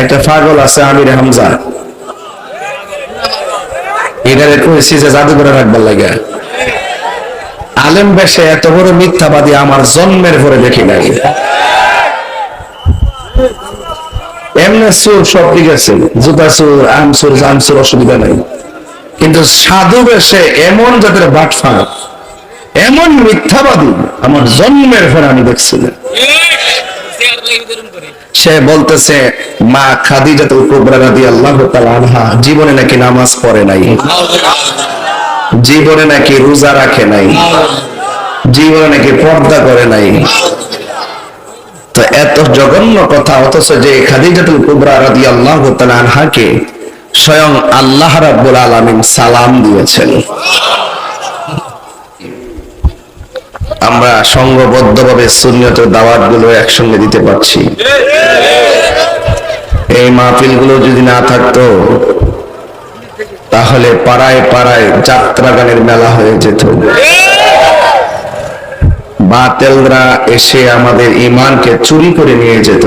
একটা পাগল আছে, আমির হামজা। এটারে কইছি যে জাদুঘরে রাখবার লাগে আলেম বেশে এত বড় মিথ্যাবাদী আমার জন্মের পরে দেখি নাই। এমনি সুর সব ঠিক আছে, জুতা সুর, আম সুর, জাম সুর, অসুবিধা নাই। কিন্তু সাধু বেশে এমন যাদের বাটফা এমন মিথ্যাবাদী আমার জন্মের পরে আমি দেখছি না। সে বলতেছে, মা খাদিজাতুল কুবরা রাদিয়াল্লাহু তাআলা আনহা, জীবনে নাকি নামাজ পড়ে নাই। জীবনে নাকি রোজা রাখে নাই। জীবনে নাকি পর্দা করে নাই। তো এত জঘন্য কথা, অথচ যে খাদিজাতুল কুবরা রাদিয়াল্লাহু তাআলা আনহাকে স্বয়ং আল্লাহ রাব্বুল আলামিন সালাম দিয়েছেন। আমরা সংঘবদ্ধভাবে দাওয়াতগুলো একসঙ্গে দিতে পারছি। এই মাহফিলগুলো যদি না থাকতো, তাহলে পাড়ায় পাড়ায় যাত্রা গানের মেলা হয়ে যেত। বাতেলরা এসে আমাদের ইমানকে চুরি করে নিয়ে যেত।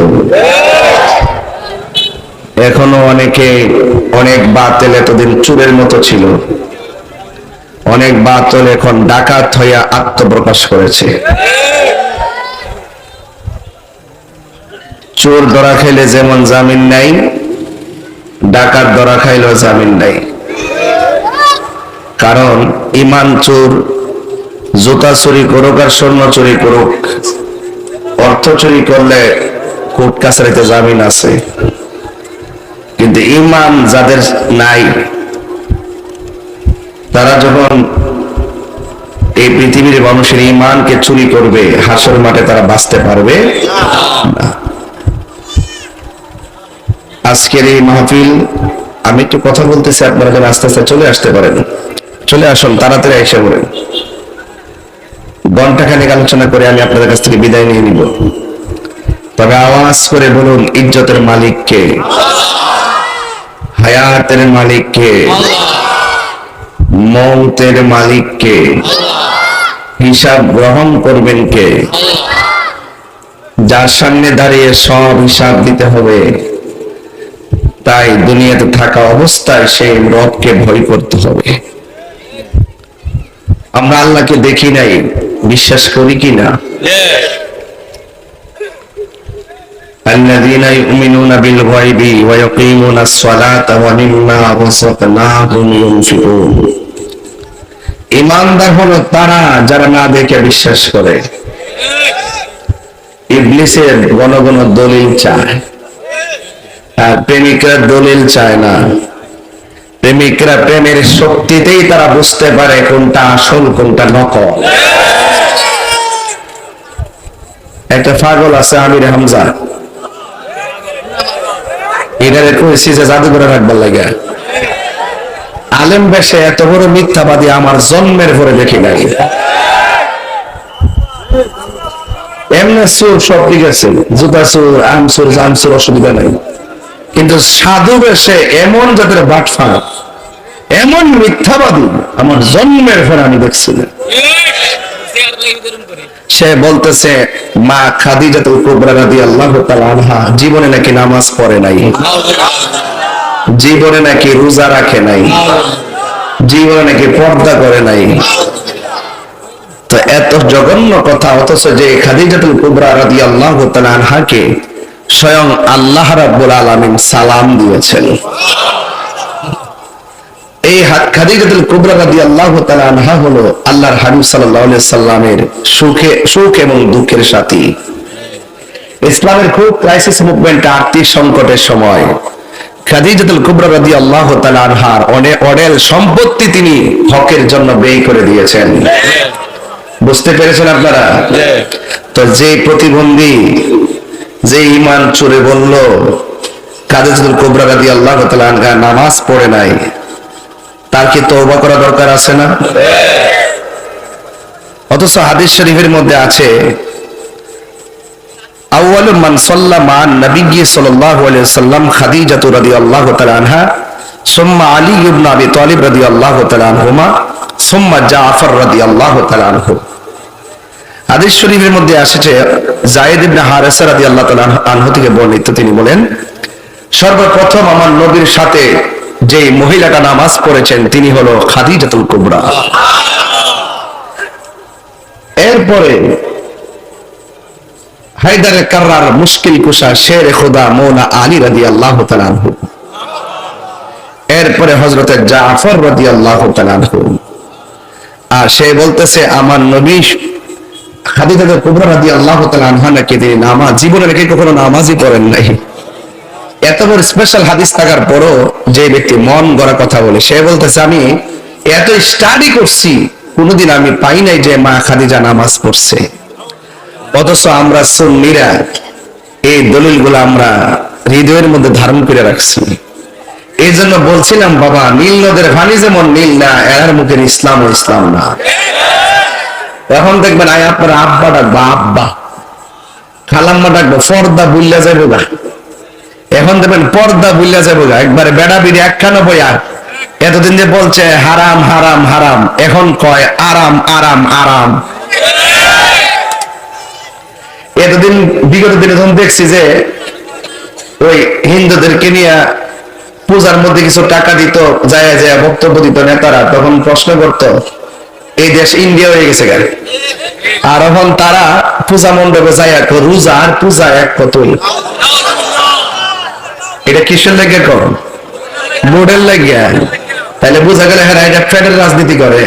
এখনও অনেকে অনেক বাতেল এতদিন চুরের মতো ছিল। অনেক বাতল এখন ডাকাত হইয়া আত্মপ্রকাশ করেছে। চোর ধরা খাইলে যেমন জামিন নাই, ডাকাত ধরা খাইলেও জামিন নাই। কারণ ইমান চোর, জুতা চুরি করুক আর স্বর্ণ চুরি করুক, অর্থ চুরি করলে কোর্ট কাছারিতে জামিন আছে। কিন্তু ইমান যাদের নাই তারা যখন এই পৃথিবীর মানুষের ইমানকে চুরি করবে, হাসর মাঠে তারা বাঁচতে পারবে। আজকের এই মাহফিল, আমি একটু কথা বলতেছি, আপনারা যেন আস্তে আস্তে চলে আসতে পারেন। চলে আসুন, তাড়াতাড়ি এসে পড়েন। ঘন্টাখানেক আলোচনা করে আমি আপনাদের কাছ থেকে বিদায় নিয়ে নিব। তবে আওয়াজ করে বলুন, ইজ্জতের মালিককে, হায়াতের মালিককে মৌতের মালিককে। হিসাব গ্রহণ করবেন কে? যার সামনে দাঁড়িয়ে সব হিসাব দিতে হবে, তাই দুনিয়াতে থাকা অবস্থায় সেই রবকে ভয় করতে হবে। আমরা আল্লাহকে দেখি নাই, বিশ্বাস করি কি না? الذين يؤمنون بالغيب ويقيمون الصلاة ومما رزقناهم ينفقون ইমানদার হলো তারা যারা না দেখে বিশ্বাস করে। ইবলিসের ঘন ঘন দলিল চায়। প্রেমিকরা দলিল চায় না। প্রেমিকরা প্রেমের শক্তিতেই তারা বুঝতে পারে কোনটা আসল, কোনটা নকল। একটা পাগল আছে, আমির হামজা। এটারে কইছি যে জাদুঘরে রাখবার লাগে। আলেম বেশে এত বড় মিথ্যাবাদী আমার জন্মের পরে দেখি নাই। এমনি সুর সব ঠিক আছে। জুতা সুর, আম সুর, জাম সুর অসুবিধা নাই। কিন্তু সাধু বেশে এমন যাদের বাটফা এমন মিথ্যাবাদী আমার জন্মের পরে আমি দেখছি সে বলতেছে, মা খাদিজাতুল কুবরা রাদিয়াল্লাহু তাআলা আনহা, জীবনে নাকি নামাজ পড়ে নাই। জীবনে নাকি রোজা রাখে নাই। জীবনে নাকি পর্দা করে নাই। তো এত জঘন্য কথা, অথচ যে খাদিজাতুল কুবরা রাদিয়াল্লাহু তাআলা আনহাকে স্বয়ং আল্লাহ রাব্বুল আলামিন সালাম দিয়েছেন। এই খাদিজাতুল কুবরা রাদিয়াল্লাহু তাআলা আনহা হলো আল্লাহর হাবিব আলাইহি সাল্লামের সুখে, সুখ এবং দুঃখের সাথী। ইসলামের খুব ক্রাইসিস মুভমেন্ট আর্থিক সংকটের সময়। খাদিজাতুল কুবরা রাদিয়াল্লাহু তাআলা আনহার অডেল সম্পত্তি তিনি হকের জন্য ব্যয় করে দিয়েছেন। বুঝতে পেরেছেন আপনারা? তো যে প্রতিবন্ধী, যে ইমান চুরে বলল, খাদিজাতুল কুবরা রাদিয়াল্লাহু তাআলা আনহা নামাজ পড়ে নাই, তার কি তওবা করা দরকার আছে না? অথচ হাদিস শরীফের মধ্যে আছে মান সাল্লা সাল্লাল্লাহু আলাইহি খাদিজাতু রাদিয়াল্লাহু তাআলা আনহা, সুম্মা আলী ইবনে আবি তালিব রাদিয়াল্লাহু তাআলা আনহুমা, সুম্মা জাফর রাদিয়াল্লাহু তাআলা আনহু। হাদিস শরীফের মধ্যে আসছে ইবনে হারেসা রাদিয়াল্লাহু তাআলা আনহু থেকে বর্ণিত, তিনি বলেন, সর্বপ্রথম আমার নবীর সাথে যে মহিলাটা নামাজ পড়েছেন, তিনি হলো খাদিজাতুল কুবরা। এরপরে হায়দারে কার্রার মুশকিল কুশা শের খোদা মৌলা আলী রাদি আল্লাহ এরপরে হজরতে জাফর রাদি আল্লাহ আর সে বলতেছে, আমার নবী কুবরা আল্লাহ নাকি তিনি নামাজ জীবনে কখনো নামাজই পড়েন নাই। এত বড় স্পেশাল হাদিস থাকার পরও যে ব্যক্তি মন গড়া কথা বলে, সে বলতেছে, আমি এত স্টাডি করছি, কোনোদিন আমি পাই নাই যে মা খাদিজা নামাজ পড়ছে। অথচ আমরা সুন্নিরা এই দলিলগুলো আমরা হৃদয়ের মধ্যে ধারণ করে রাখছি। এই জন্য বলছিলাম, বাবা, নীল নদের পানি যেমন নীল না এর মুখের ইসলাম ইসলাম না। এখন দেখবেন আয় আপনার আব্বা ডাকবো, আব্বা। খালাম্মা ডাকবো ফর্দা বুল্লা যাবে গা। এখন দেখবেন পর্দা বুল্লা যাবে গা, একবারে বেড়া বিড়ি একখানা বইয়া। এতদিন যে বলছে, হারাম হারাম হারাম। এখন কয়, আরাম আরাম আরাম। এতদিন বিগত দিনে যখন দেখছি যে ওই হিন্দুদেরকে নিয়ে পূজার মধ্যে কিছু টাকা দিত, যায় যায় বক্তব্য দিত নেতারা, তখন প্রশ্ন করত, এই দেশ ইন্ডিয়া হয়ে গেছে গেল আর এখন তারা পূজা মণ্ডপে যায় এক রোজা আর পূজা এক কতই? এটা কিসের লেগে কর? বোর্ডের লেগে? তাহলে বোঝা গেল হ্যাঁ এটা ফেডের রাজনীতি করে।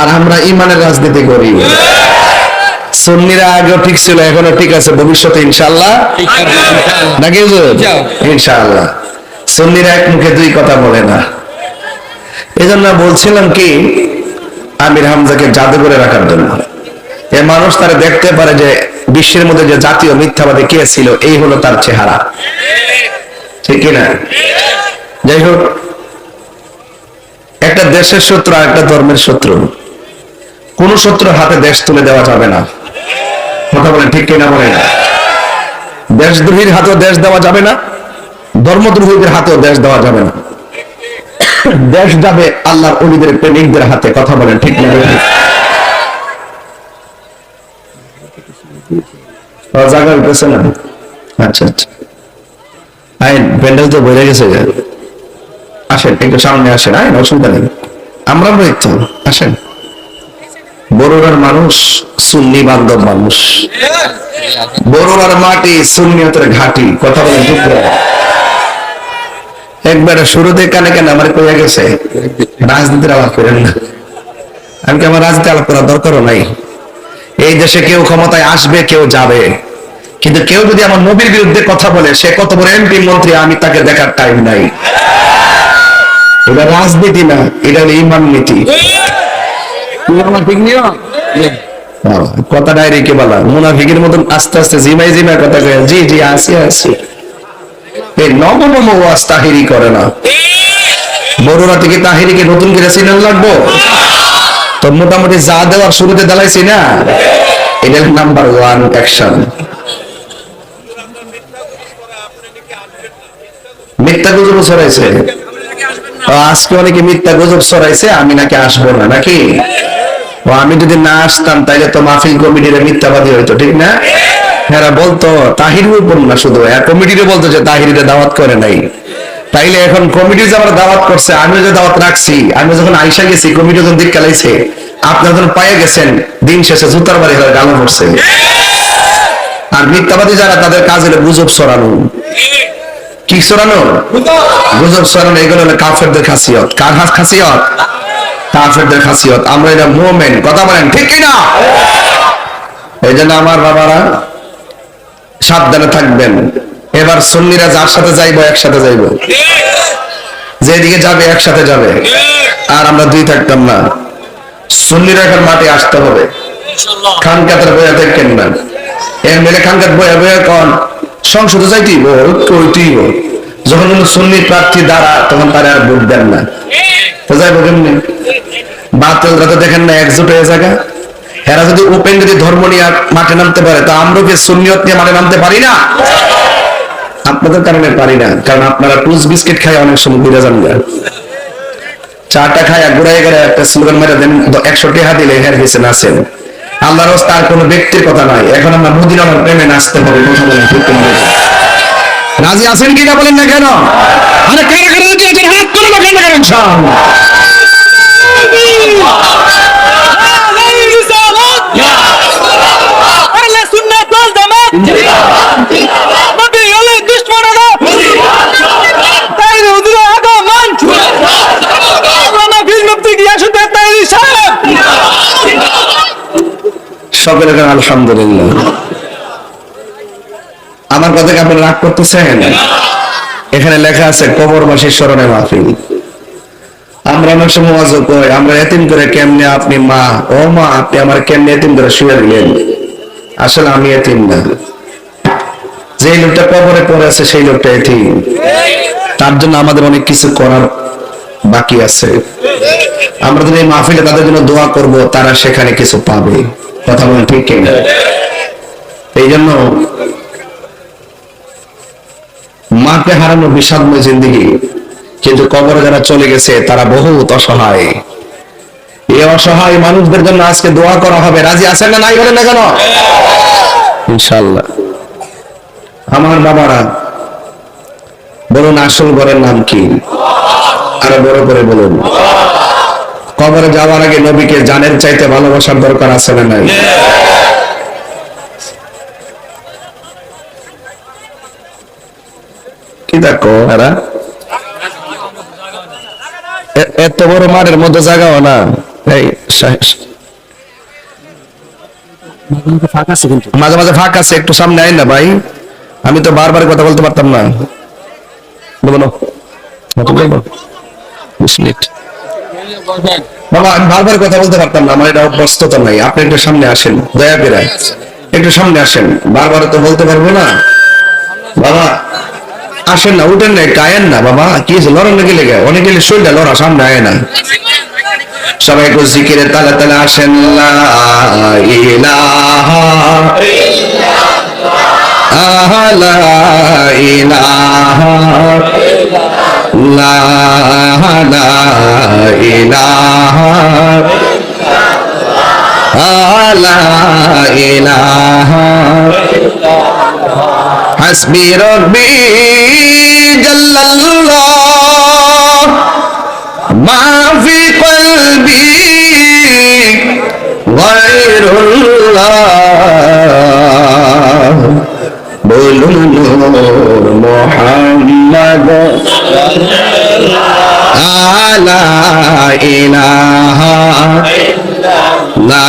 আর আমরা ইমানের রাজনীতি করি। সুন্নিরা আগেও ঠিক ছিল এখনও ঠিক আছে ভবিষ্যতে ইনশাল্লাহ নাকি হুজুর? ইনশাআল্লাহ। সুন্নিরা এক মুখে দুই কথা বলে না। এই জন্য বলছিলাম কি আমির হামজাকে জাদুঘরে রাখার জন্য। এ মানুষ তারা দেখতে পারে যে বিশ্বের মধ্যে যে জাতীয় মিথ্যাবাদী কে ছিল এই হলো তার চেহারা। ঠিক কিনা? যাই হোক একটা দেশের শত্রু আর একটা ধর্মের শত্রু। কোন শত্রুর হাতে দেশ তুলে দেওয়া যাবে না। কথা বলেন ঠিক কিনা বলেন? দেশদ্রোহীর হাতেও দেশ দেওয়া যাবে না, ধর্মদ্রোহীদের হাতেও দেশ দেওয়া যাবে না। দেশ যাবে আল্লাহর অলিদের প্রেমিকদের হাতে, কথা বলেন ঠিক না? আচ্ছা আচ্ছা। গেছে। আসেন, একটু সামনে আসেন। আইন, অসুবিধা নেই। আমরা বই আসেন। বড়রার মানুষ সুন্নি বান্ধব মানুষ। বড়রার মাটি সুন্নিয়তের ঘাটি। কথা বলে ঠিক। একবারে শুরুতে কানে কানে আমার কইয়া গেছে, রাজনীতির আলাপ করেন না। আমি আমার রাজনীতি আলাপ করার দরকারও নাই? এই দেশে কেউ ক্ষমতায় আসবে, কেউ যাবে। কিন্তু কেউ যদি আমার নবীর বিরুদ্ধে কথা বলে, সে কত বড় এমপি, মন্ত্রী, আমি তাকে দেখার টাইম নাই। এটা রাজনীতি না, এটা ইমান নীতি। বাবা, কথা ডাইরেক্ট বলা। মুনাফিকের মতন আস্তে আস্তে জিমাই কথা কয়ে জি জি আসি আসি। ওয়াজ তাহিরি করে না। বড়রা থেকে তাহিরিকে নতুন করে সিনাল লাগবো? তো মোটামুটি যা দেওয়ার শুরুতে দালাইছি না? এটা নাম্বার ওয়ান অ্যাকশন। মিথ্যা গুজব ছড়াইছে। আজকে অনেকে মিথ্যা গুজব ছড়াইছে আমি নাকি আসব না নাকি? ও আমি যদি না আসতাম, তাইলে তো মাহফিল কমিটির মিথ্যাবাদী হইতো, ঠিক না? এরা বলতো তাহিরের উপর না শুধু কমিটিরে বলতো যে তাহিরিরে দাওয়াত করে নাই। তাইলে এখন কমিটি যে আমার দাওয়াত করছে, আমিও যে দাওয়াত রাখছি আমি যখন আইসা গেছি কমিটি যখন দিক কালাইছে আপনারা যখন পাইয়ে গেছেন, দিন শেষে জুতার বাড়ি হয়ে গালো পড়ছে আর মিথ্যাবাদী যারা, তাদের কাজ হলো গুজব সরানো কি সরানো গুজব সরানো এগুলো হলো কাফেরদের খাসিয়ত। কার খাসিয়ত? কাফেরদের খাসিয়ত। আমরা এটা মোমেন কথা বলেন ঠিক কিনা? এই জন্য আমার বাবারা সাবধানে থাকবেন। এবার সুন্নিরা যার সাথে যাইবো একসাথে যাইবো। যেদিকে যাবে একসাথে যাবে। আর আমরা দুই থাকতাম না। সুন্নিরা এখন মাঠে আসতে হবে। খানকাতের বইয়া দেখেন না এর মেলে খানকাত বইয়া বইয়া কন সংসদে যাইতেই ওইতেই যখন কোনো সুন্নি প্রার্থী দ্বারা, তখন তারা আর ভোট দেন না। যাইবো কেমনি বাতিলরা তো দেখেন না, একজোট হয়ে জায়গা। এরা যদি ওপেন যদি ধর্ম নিয়ে মাঠে নামতে পারে, তো আমরা কি সুন্নিয়ত নিয়ে মাঠে নামতে পারি না? আপনাদের কারণে পারি না, কারণ আপনারা টুস বিস্কিট অনেক সময় যান। চাটা গেলে একটা স্লোগান দেন একশো টেহা দিলে হের নাচেন। আল্লাহর আর কোনো ব্যক্তির কথা নাই। এখন আমরা মদিনার প্রেমে নাচতে হবে ঠিক? রাজি আছেন কিনা বলেন না কেন? আরে কারা কারা রাজি আছেন? হাত তুলে না কেন সাহেব। সকলে আলহামদুলিল্লাহ। আমার কথা কি আপনি রাগ করতেছেন? এখানে লেখা আছে কবরবাসীর স্মরণে মাহফিল। আমরা অনেক সময় ওয়াজও কই আমরা এতিম করে কেমনে আপনি মা? ও মা, আপনি আমার কেমনে এতিম করে শুয়ে দিলেন? আসলে আমি এতিম না। যে লোকটা কবরে পড়ে আছে, সেই লোকটা এতিম। তার জন্য আমাদের অনেক কিছু করার বাকি আছে। আমরা যদি মাহফিলে তাদের জন্য দোয়া করব, তারা সেখানে কিছু পাবে। কথা বলেন ঠিক কিনা? এই জন্য মাকে হারানো বিষাদময় জিন্দিগি। কিন্তু কবরে যারা চলে গেছে, তারা বহুত অসহায়। এই অসহায় মানুষদের জন্য আজকে দোয়া করা হবে। রাজি আছেন না নাই বলেন না কেন? ইনশাল্লাহ আমার বাবারা, বলুন আসল ঘরের নাম কি? আরও বড় করে বলুন। কবরে যাওয়ার আগে নবীকে জানের চাইতে ভালোবাসার দরকার আছে না নাই? এত বড় মাঠের মধ্যে জায়গাও না। এই মাঝে মাঝে ফাঁক আছে, একটু সামনে আয় না ভাই। আমি তো বারবার কথা বলতে পারতাম না। বলো বাবা, আমি বারবার কথা বলতে পারতাম না, আমার এটা অভ্যস্ততা নাই। আপনি একটু সামনে আসেন, দয়া করে। একটু সামনে আসেন। বারবার তো বলতে পারব না। বাবা আসেন না, উঠেন না, একটু আয়েন না, বাবা, কি লড়ান নাকি লেগে অনেক শরীরটা লড়া সামনে আয় না সবাই একটু জিকিরে তালে তালে আসেন, লা ইলাহা জাল্লাল্লাহ। মা ফি কলবি গায়রুল্লাহ। বলুন মোহাম্মদ। লা ইলাহা লা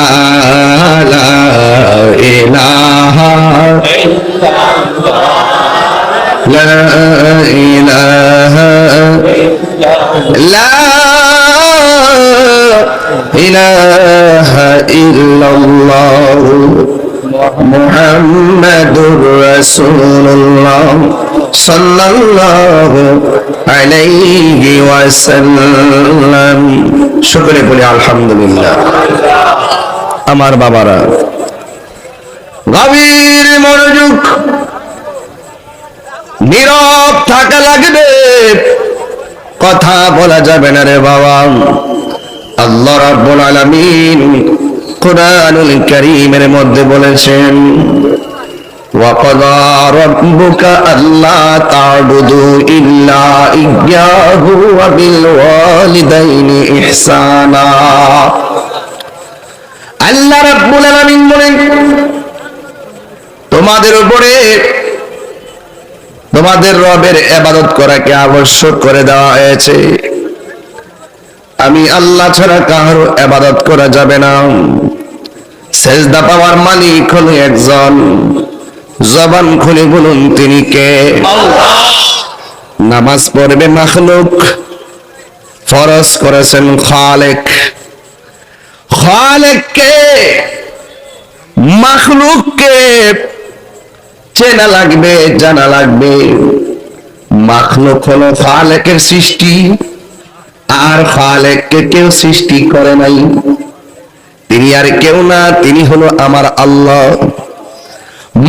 ইলাহা لا إله لا إله إلا الله محمد رسول الله صلى الله عليه وسلم شكرا বলি আলহামদুলিল্লাহ আমার বাবারা গভীর মনোযোগ নীরব থাকা লাগবে কথা বলা যাবে না রে বাবা আল্লাহ রাব্বুল আলামিন কোরআনুল কারীমের মধ্যে বলেছেন وقضى ربك ألا تعبدوا إلا إياه وبالوالدين إحسانا আল্লাহ রাব্বুল আলামিন বলেন তোমাদের উপরে তোমাদের রবের এবাদত করাকে আবশ্যক করে দেওয়া হয়েছে। আমি আল্লাহ ছাড়া কারও এবাদত করা যাবে না। সেজদা পাওয়ার মালিক হলো একজন। জবান খুলে বলুন, তিনি কে? নামাজ পড়বে মাখলুক। ফরজ করেছেন খালেক। খালেককে মাখলুককে চেনা লাগবে, জানা লাগবে। মাখলুক হলো খালেকের সৃষ্টি, আর ফালেককে কেউ সৃষ্টি করে নাই। তিনি আর কেউ না, তিনি হলো আমার আল্লাহ।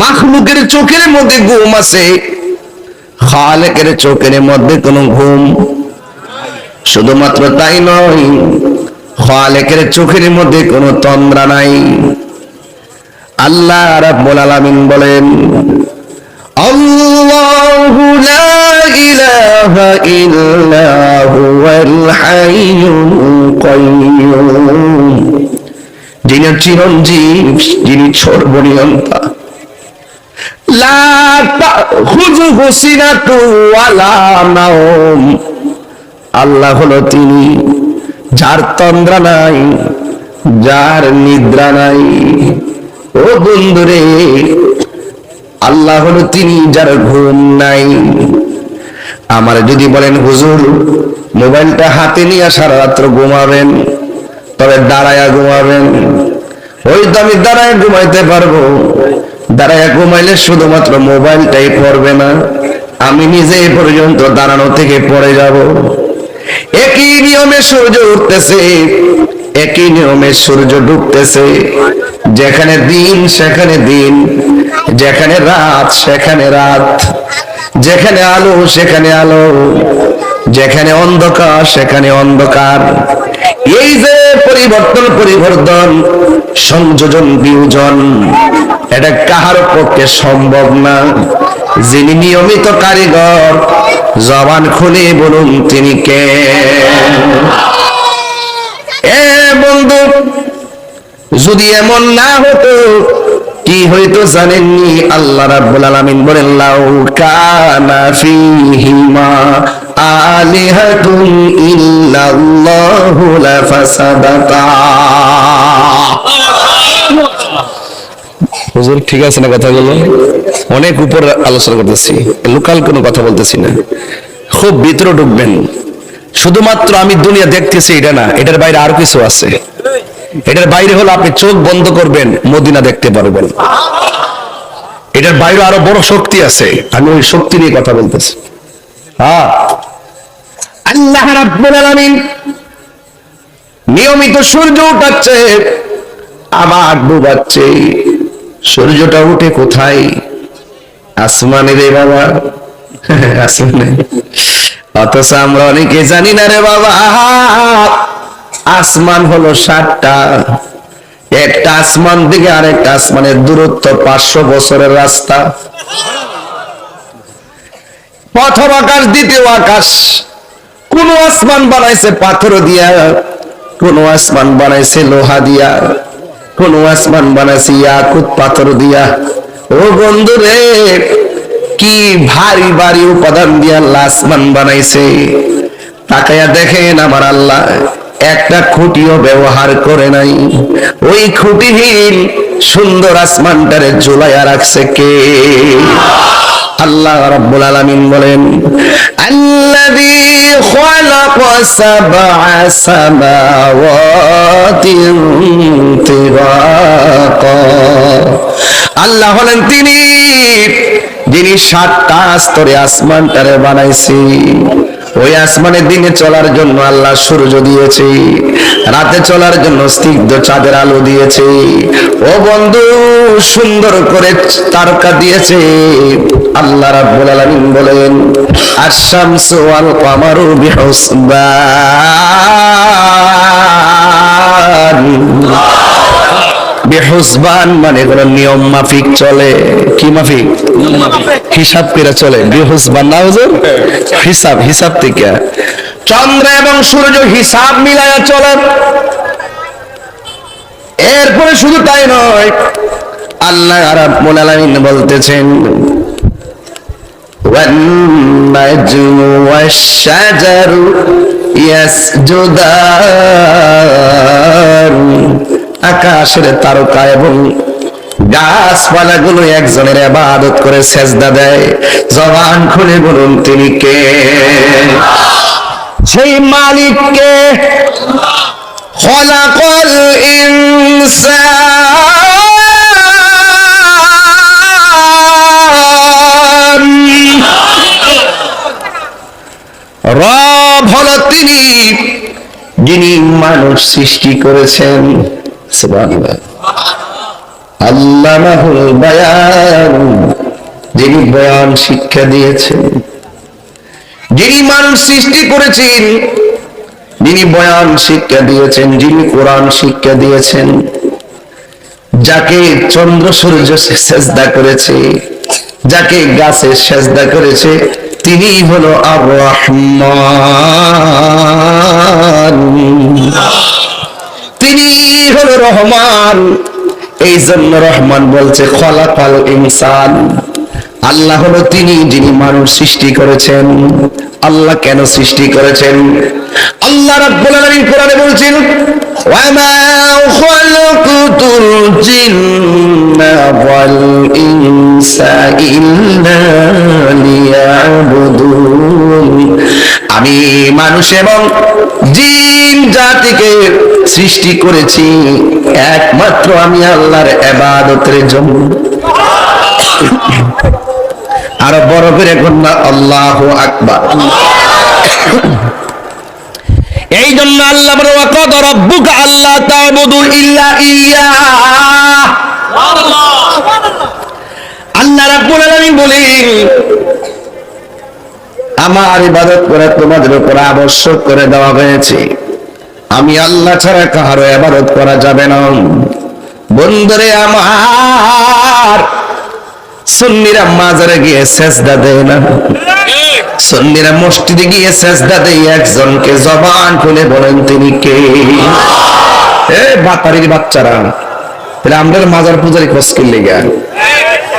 মাখলুকের চোখের মধ্যে ঘুম আছে খালেকের চোখের মধ্যে কোনো ঘুম। শুধুমাত্র তাই নয় খালেকের চোখের মধ্যে কোনো তন্দ্রা নাই। আল্লাহ রাব্বুল আলামিন বলেন, আল্লাহু লা ইলাহা ইল্লা হুয়াল হাইয়ুল কাইয়্যুম যিনি চিরঞ্জীব, যিনি সর্বনিয়ন্তা। লা তাখুযুহু সিনাতু ওয়ালা নাওম। আল্লাহ হলো তিনি, যার তন্দ্রা নাই, যার নিদ্রা নাই। ও বন্ধুরে, আল্লাহ হলো তিনি যার ঘুম নাই। আমার যদি বলেন, হুজুর, মোবাইলটা হাতে নিয়ে সারা রাত্র ঘুমাবেন, তবে দাঁড়ায়া ঘুমাবেন। ওই তো আমি দাঁড়ায় ঘুমাইতে পারব। দাঁড়ায়া ঘুমাইলে শুধুমাত্র মোবাইলটাই পড়বে না, আমি নিজে এ পর্যন্ত দাঁড়ানো থেকে পড়ে যাব। একই নিয়মে সূর্য উঠতেছে, একই নিয়মে সূর্য ডুবতেছে। যেখানে দিন, সেখানে দিন। যেখানে রাত, সেখানে রাত। যেখানে আলো, সেখানে আলো। যেখানে অন্ধকার, সেখানে অন্ধকার। এই যে পরিবর্তন পরিবর্তন, সংযোজন, বিয়োজন, এটা কাহার পক্ষে সম্ভব না। যিনি নিয়মিত কারিগর, জবান খুলে বলুন তিনি কে? এ বন্ধু যদি এমন না হতো, কি হইতো জানেননি? আল্লাহ রাব্বুল আলামিন বলেন, লাউ কানা ফীহিমা আলিহাতুন ইল্লাল্লাহু হুজুর, ঠিক আছে না কথাগুলো? অনেক উপর আলোচনা করতেছি, লোকাল কোনো কথা বলতেছি না। খুব ভিতরে ঢুকবেন। শুধুমাত্র আমি দুনিয়া দেখতেছি, এটা না, এটার বাইরে আর কিছু আছে। এটার বাইরে হলো আপনি চোখ বন্ধ করবেন, মদিনা দেখতে পারবেন। এটার বাইরে আরও বড় শক্তি আছে, আমি ওই শক্তি নিয়ে কথা বলতেছি। হ্যাঁ। আল্লাহ রাব্বুল আলামিন নিয়মিত সূর্য উঠাচ্ছে, আবার ডুবাচ্ছে। সূর্যটা উঠে কোথায়? আসমানে রে বাবা। আসমানে। অথচ আমরা অনেকে জানি না রে বাবা। আসমান হলো সাতটা। একটা আসমান থেকে আরেকটা আসমানের দূরত্ব পাঁচশো বছরের রাস্তা। প্রথম আকাশ, দ্বিতীয় আকাশ। কোন আসমান বানাইছে পাথর দিয়া, কোন আসমান বানাইছে লোহা দিয়া, কোন আসমান বানাইছে ইয়াকুত পাথর দিয়া। ও বন্ধু রে কি ভারী ভারী উপাদান দিয়া আসমান বানাইছে। তাকায়া দেখেন আমার আল্লাহ। একটা খুঁটিও ব্যবহার করে নাই। ওই খুঁটিহীন সুন্দর আসমানটারে ঝুলাইয়া রাখছে কে? আল্লাহ রাব্বুল আলামিন বলেন, আল্লাযী খালাকা সাবআ সামাওয়াতিন তিবাকা আল্লাহ হলেন তিনি, যিনি সাতটা স্তরে আসমানটারে বানাইছে ওই আসমানের দিনে চলার জন্য আল্লাহ সূর্য দিয়েছে। রাতে চলার জন্য স্নিগ্ধ চাঁদের আলো দিয়েছে। ও বন্ধু, সুন্দর করে তারকা দিয়েছে। আল্লাহ রাব্বুল আলামিন বলেন, আশ-শামসু ওয়াল কামারু বিহুসবান। বেহুসবান মানে কোন নিয়ম মাফিক চলে। কি মাফিক হিসাব করে চলে বেহুসবান না হুজুর হিসাব হিসাব থেকে চন্দ্র এবং সূর্য হিসাব মিলায়া চলে এরপরে শুধু তাই নয় আল্লাহ রাব্বুল আলামিন বলতেছেন والنجم والشجر يسجدان আকাশের তারকা এবং গাছপালা গুলো একজনের আবাদত করে সেজদা দেয়। জবান খুলে বলুন, তিনি কে? সেই মালিককে খলাকল ইনসান। রব হলো তিনি, যিনি মানুষ সৃষ্টি করেছেন। সুবহানাল্লাহ। যিনি বয়ান শিক্ষা দিয়েছেন, যিনি মানুষ সৃষ্টি করেছেন, যিনি বয়ান শিক্ষা দিয়েছেন, যিনি কোরআন শিক্ষা দিয়েছেন, যাকে চন্দ্র সূর্য সেজদা করেছে, যাকে গাছে সেজদা করেছে, তিনি হলো আর রহমান তিনি হলো রহমান। এই জন্য রহমান বলছে খলা পাল ইনসান। আল্লাহ হলো তিনি যিনি মানুষ সৃষ্টি করেছেন। আল্লাহ কেন সৃষ্টি করেছেন? আল্লাহ রাব্বুল আলামিন কোরআনে বলছেন ওয়া মা খালাকাতুল জিন্না ওয়াল ইনসা ইল্লা লিয়াবুদুন। আমি মানুষ এবং জিন জাতিকে সৃষ্টি করেছি, একমাত্র আমি আল্লাহর এবাদতের জন্য। আরও বড় করে কন্যা আল্লাহ আকবার। এই জন্য আল্লাহ বলে ওয়াকাদ রব্বুকা আল্লাহ তা'বুদু ইল্লা ইয়া আল্লাহ রাব্বুল আলামিন বলেন আমার ইবাদত করে তোমাদের উপর আবশ্যক করে দেওয়া হয়েছে। আমি আল্লাহ ছাড়া কাহারও ইবাদত করা যাবে না। বন্ধুরে আমার সুন্নিরা মাজারে গিয়ে সেজদা দেয় না। সুন্নিরা মসজিদে গিয়ে সেজদা দেয়, একজনকে জবান খুলে বলেন, তিনি কে? এ বাতারির বাচ্চারা, তাহলে আমরা মাজার পূজারি খোঁজ লেগে।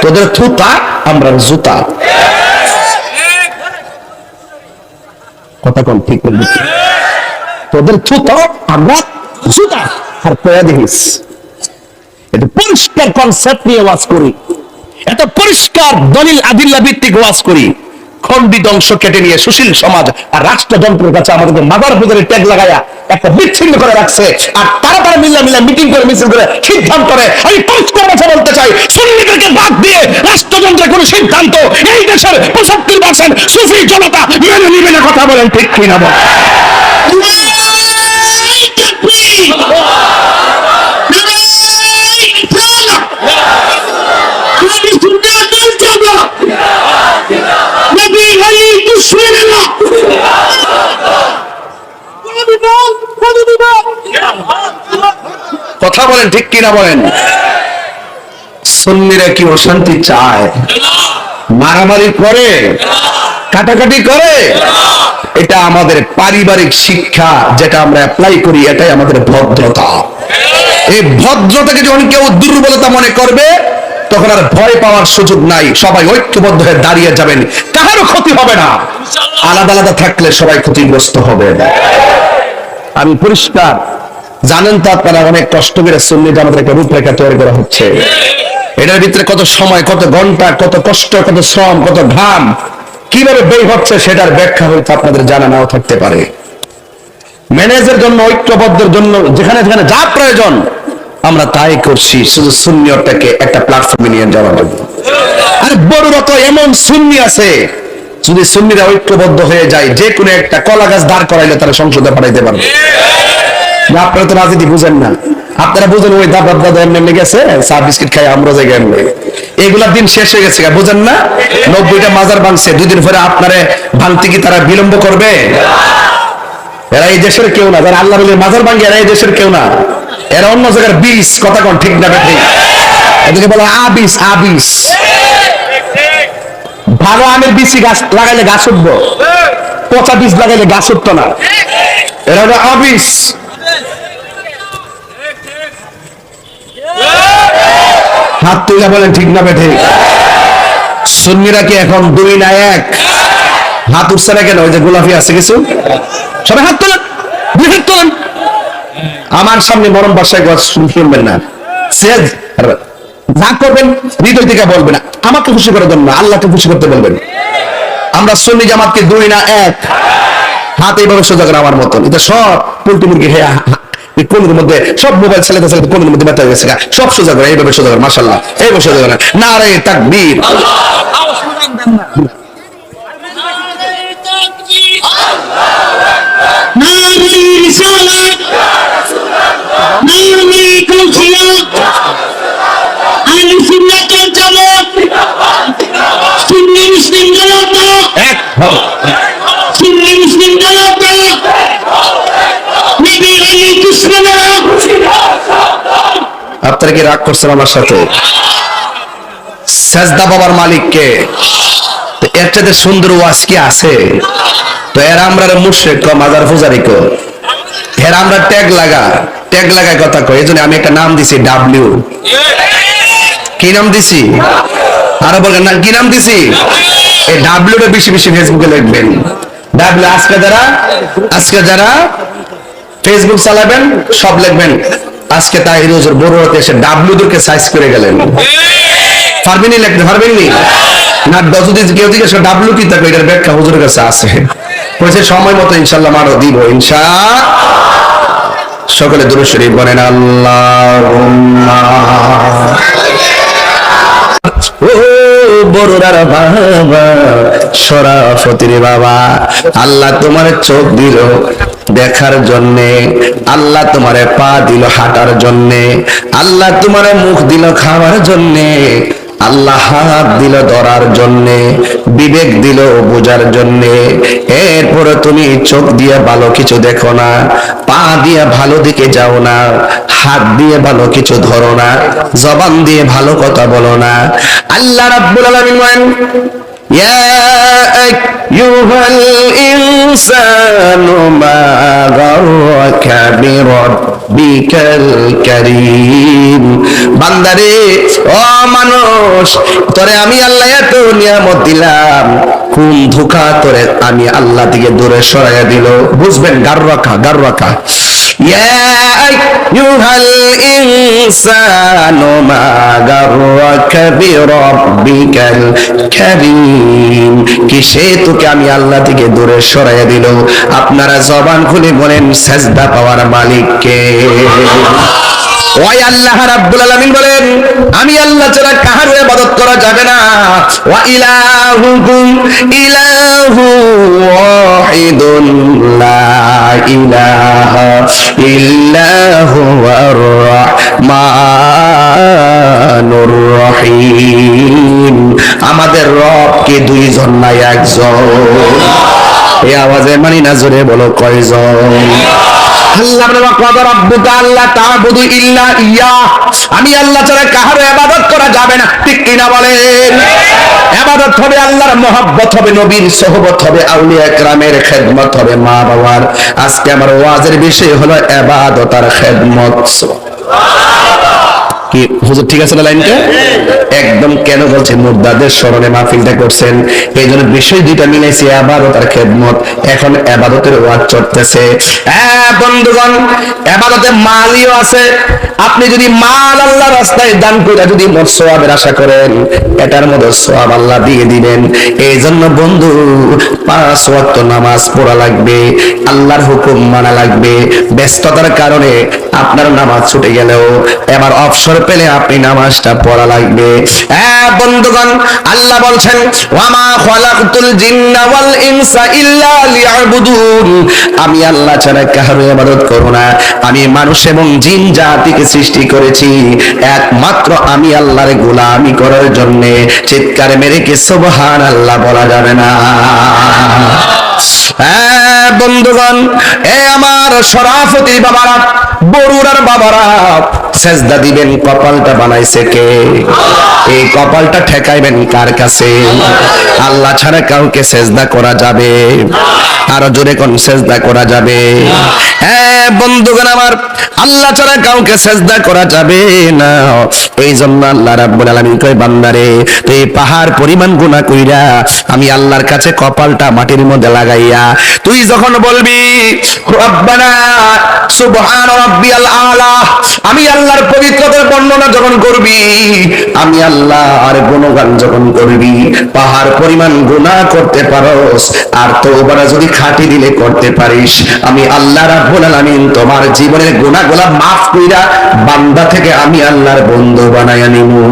তোদের থুতা, আমরা জুতা। কথা কোন ঠিক বলবি তোদের থুতো আমরা জুতা। আর পয়া দেখিস। এটা পরিষ্কার কনসেপ্ট নিয়ে ওয়াজ করি। এত পরিষ্কার দলিল আদিল্লা ভিত্তিক ওয়াজ করি। খণ্ডিত অংশ কেটে নিয়ে সুশীল সমাজ আর রাষ্ট্রযন্ত্রের কাছে আমাদের মাদার পূজারের ট্যাগ লাগায়া একটা বিচ্ছিন্ন করে রাখছে। আর তারা তারা মিল্লা মিল্লা মিটিং করে, মিছিল করে, সিদ্ধান্ত করে আমি পরিষ্কার কথা বলতে চাই, সুন্নিদেরকে বাদ দিয়ে রাষ্ট্রযন্ত্রের কোন সিদ্ধান্ত এই দেশের পঁচাত্তর পার্সেন্ট সুফি জনতা মেনে নিবে না, কথা বলেন ঠিক কিনা বল কথা বলেন, ঠিক কিনা বলেন? সুন্নিরা কি অশান্তি চায়? মারামারি করে কাটাকাটি করে? এটা আমাদের পারিবারিক শিক্ষা যেটা আমরা অ্যাপ্লাই করি, এটাই আমাদের ভদ্রতা। এই ভদ্রতাকে যখন কেউ দুর্বলতা মনে করবে, তখন আর ভয় পাওয়ার সুযোগ নাই। সবাই ঐক্যবদ্ধ হয়ে দাঁড়িয়ে যাবেন। কাহারও ক্ষতি হবে না। আলাদা আলাদা থাকলে সবাই ক্ষতিগ্রস্ত হবে। আমি পরিষ্কার জানেন তো আপনারা অনেক কষ্ট করে সুন্নিতে আমাদের একটা রূপরেখা তৈরি করা হচ্ছে। এটার ভিতরে কত সময়, কত ঘণ্টা, কত কষ্ট, কত শ্রম, কত ঘাম, কীভাবে ব্যয় হচ্ছে সেটার ব্যাখ্যা হয়তো আপনাদের জানা নাও থাকতে পারে। ম্যানেজের জন্য, ঐক্যবদ্ধের জন্য, যেখানে যেখানে যা প্রয়োজন, আমরা তাই করছি। শুধু শূন্যটাকে একটা প্ল্যাটফর্মে নিয়ে যাওয়ার জন্য। আর বড়রা তো এমন শূন্য আছে, যদি সুন্নিরা ঐক্যবদ্ধ হয়ে যায়, যে কোনো একটা কলা গাছ দাঁড় করাইলে তারা সংসদে পাঠাইতে পারবে। আপনারা তো রাজনীতি বুঝেন না। আপনারা বুঝেন ওই দাদা দাদা এমনি গেছে, চা, বিস্কিট খাই আমরা জায়গায় এমনি। এগুলার দিন শেষ হয়ে গেছে বুঝেন না? নব্বইটা মাজার ভাঙছে দুই দিন পরে আপনারে ভাঙতে কি তারা বিলম্ব করবে? এরা এই দেশের কেউ না, যারা আল্লাহ বলে মাজার ভাঙ্গে এরা এই দেশের কেউ না। এরা অন্য জায়গার বিষ, কথা কোন ঠিক না ঠিক এদিকে বলে আবিস আবিস ভালো আমের বিচি গাছ লাগাইলে গাছ উঠবো, পচা বীজ লাগাইলে গাছ উঠতো না। এরা হলো আবিস হাত তুলে বলেন ঠিক না বেঠে? সুন্নিরা কি এখন দুই না এক? হাত উঠছে না কেন? ওই যে গোলাপি আছে কিছু? সবাই হাত তোলেন, দুই হাত তোলেন। আমার সামনে মরম বাসায় শুনবেন না। যা করবেন, হৃদয় থেকে বলবেন আমাকে খুশি করে দেন না, আল্লাহকে খুশি করতে বলবেন। আমরা সুন্নি জামাতকে দুই না এক। হাত এইভাবে সোজা করে আমার মতন। এটা সব পোল্ট্রি মুরগি হ্যাঁ কোনের মধ্যে সব মোবাইল চালাতে চালাতে কোনের মধ্যে ব্যথা হয়ে গেছে সব সোজা করে এইভাবে সোজা করে মাসাল্লাহ এইভাবে সোজা করে। না রে তাকবীর এক আপনারা কি রাগ করছেন আমার সাথে। সাজদা বাবার মালিককে। এর চাইতে সুন্দর ওয়াজ কি আছে? তো এর আমরা মুর্শেদ ক মাজার পূজারি কো এর আমরা ট্যাগ লাগা, ট্যাগ লাগায় কথা কই এই জন্য আমি একটা নাম দিছি, ডাব্লিউ। কি নাম দিছি? আরও বলবেন না, কি নাম দিছি? এই ডাব্লিউটা বেশি বেশি ফেসবুকে লিখবেন। ডাব্লিউ, আজকে যারা আজকে যারা ফেসবুক চালাবেন, সব লিখবেন, আজকে তাই রোজের বড় হতে এসে ডাব্লিউ দুকে সাইজ করে গেলেন। পারবেনই লিখতে পারবেননি না যদি কেউ জিজ্ঞেস ডাব্লিউ কি? থাকবে এটার ব্যাখ্যা হুজুরের কাছে আছে। বলছে, সময় মতো ইনশাল্লাহ মারো দিব ইনশা সকলে দূর শরীফ বলেন আল্লাহ ও বড়রার বাবা, সরাফতির বাবা, আল্লাহ তোমার চোখ দিল। দেখার জন্যে, আল্লাহ তোমারে পা দিল হাঁটার জন্যে, আল্লাহ তোমারে মুখ দিল খাওয়ার জন্যে, আল্লাহ হাত দিল ধরার জন্যে, বিবেক দিল বোঝার জন্যে। এরপরে তুমি চোখ দিয়ে ভালো কিছু দেখো না, পা দিয়ে ভালো দিকে যাও না, হাত দিয়ে ভালো কিছু ধরো না, জবান দিয়ে ভালো কথা বলো না। আল্লাহ রাব্বুল আলামিন বলেন يا أيها الإنسان ما غرك بربك الكريم বান্দারে ও মানুষ তোরে আমি আল্লাহ এত নিয়ামত দিলাম কোন ধোকা তোরে আমি আল্লাহ থেকে দূরে সরাইয়া দিল বুঝবেন গার রাখা গার রাখা يا أيها الإنسان ما غرك بربك الكريم কিসে তোকে আমি আল্লাহ থেকে দূরে সরাইয়া দিল আপনারা জবান খুলে বলেন সাজদা পাওয়ার মালিককে ওই আল্লাহ রাব্বুল আলামিন বলেন আমি আল্লাহ ছাড়া কাহার ইবাদত করা যাবে না ওয়া ইলাহুকুম ইলাহু ওয়াহিদুন লা ইলাহা ইল্লা হুয়ার রহমানুর রহিম আমাদের রব কে দুইজন নাই একজন? এই আওয়াজে মানি না জোরে বলো কয়জন? আল্লাহ বলে আল্লাহ তাবুদু আমি আল্লাহ ছাড়া কাহারো ইবাদত করা যাবে না। ঠিক কিনা বলেন? ইবাদত হবে আল্লাহর মহব্বত হবে, নবীর সহবত হবে, আউলিয়া کرامের খেদমত হবে মা বাবার আজকে আমার ওয়াজের বিষয় হলো ইবাদত আর খেদমত। সুবহানাল্লাহ। কি? হুজুর, ঠিক আছে না লাইনটা? একদম কেন বলছে মুর্দাদের স্মরণে মাহফিলটা করছেন। এই জন্য বিষয় দুইটা আবাদত আর খেদমত। এখন আবাদতের ওয়াজ চলতেছে। হ্যাঁ বন্ধুগণ, আবাদতে মালিও আছে। আপনি যদি মাল আল্লাহ রাস্তায় দান করে যদি সোয়াবের আশা করেন, এটার মধ্যে সোয়াব আল্লাহ দিয়ে দিবেন। এই জন্য বন্ধু, পাঁচ ওয়াক্ত নামাজ পড়া লাগবে, আল্লাহর হুকুম মানা লাগবে। ব্যস্ততার কারণে আপনার নামাজ ছুটে গেলেও, এবার অবসর পেলে আপনি নামাজটা পড়া লাগবে। হ্যাঁ বন্ধুগণ, আল্লাহ বলছেন আমি আল্লাহ ছাড়া কারও ইবাদত করব না। আমি মানুষ এবং জিন জাতিকে সৃষ্টি করেছি। একমাত্র আমি আল্লাহর গোলামি করার জন্য চিৎকার মেরে কে কি সুবহানাল্লাহ বলা যাবে না? হ্যাঁ বন্ধুগণ, এ আমার সরাফতি বাবারা বরুরার বাবারা, সেজদা দিবেন, কপালটা বানাইছে কে? এই কপালটা ঠেকাইবেন কার কাছে? আল্লাহ ছাড়া কাউকে সেজদা করা যাবে? জোরে কোন সেজদা করা যাবে? হ্যাঁ বন্ধুগণ আমার, আল্লাহ ছাড়া কাউকে সেজদা করা যাবে না। এই জন্য আল্লাহ রাব্বুল আলামিন বান্দারে, তুই পাহাড় পরিমাণ গুনাহ কইরা, আমি আল্লাহর কাছে কপালটা মাটির মধ্যে লাগাইয়া, তুই যখন বলবি, রব্বানা আমি আল্লাহর পবিত্রতার বর্ণনা যখন করবি, আমি আল্লাহর গুণগান যখন করবি, পাহাড় পরিমাণ করতে পারোস, আর যদি খাঁটি দিলে করতে পারিস। আমি আল্লাহ রাব্বুল তোমার জীবনের গুনাহগুলা মাফ কইরা বান্দা থেকে আমি আল্লাহর বন্ধু বানায়া নিমু।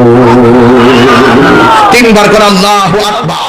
তিনবার করে আল্লাহু আকবার।